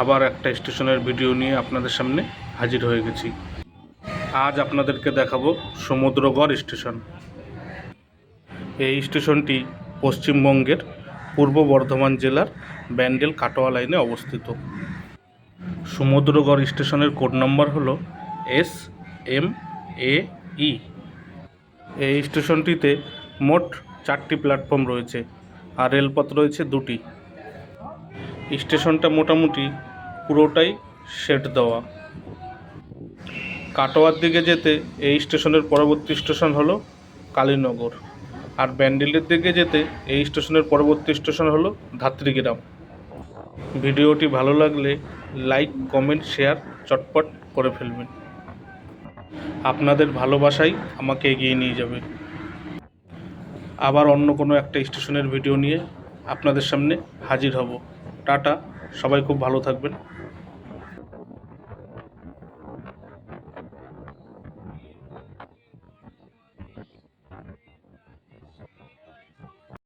আবার একটা স্টেশনের ভিডিও নিয়ে আপনাদের সামনে হাজির হয়ে গেছি। আজ আপনাদেরকে দেখাবো সমুদ্রগড় স্টেশন। এই স্টেশনটি পশ্চিমবঙ্গের পূর্ব বর্ধমান জেলার ব্যান্ডেল কাটোয়া লাইনে অবস্থিত। সমুদ্রগড় স্টেশনের কোড নম্বর হলো এস এম এ ই। এই স্টেশনটিতে মোট চারটি প্ল্যাটফর্ম রয়েছে, আর রেলপথ রয়েছে দুটি। স্টেশনটা মোটামুটি পুরোটাই শেড দেওয়া। কাটোয়ার দিকে যেতে এই স্টেশনের পরবর্তী স্টেশন হলো কালীনগর। আর ব্যান্ডেলের দিকে যেতে এই স্টেশনের পরবর্তী স্টেশন হলো ধাত্রীগ্রাম। ভিডিওটি ভালো লাগলে লাইক, কমেন্ট, শেয়ার চটপট করে ফেলবেন। আপনাদের ভালোবাসাই আমাকে এগিয়ে নিয়ে যাবে। আবার অন্য কোনো একটা স্টেশনের ভিডিও নিয়ে আপনাদের সামনে হাজির হব। টাটা সবাই খুব ভালো থাকবেন।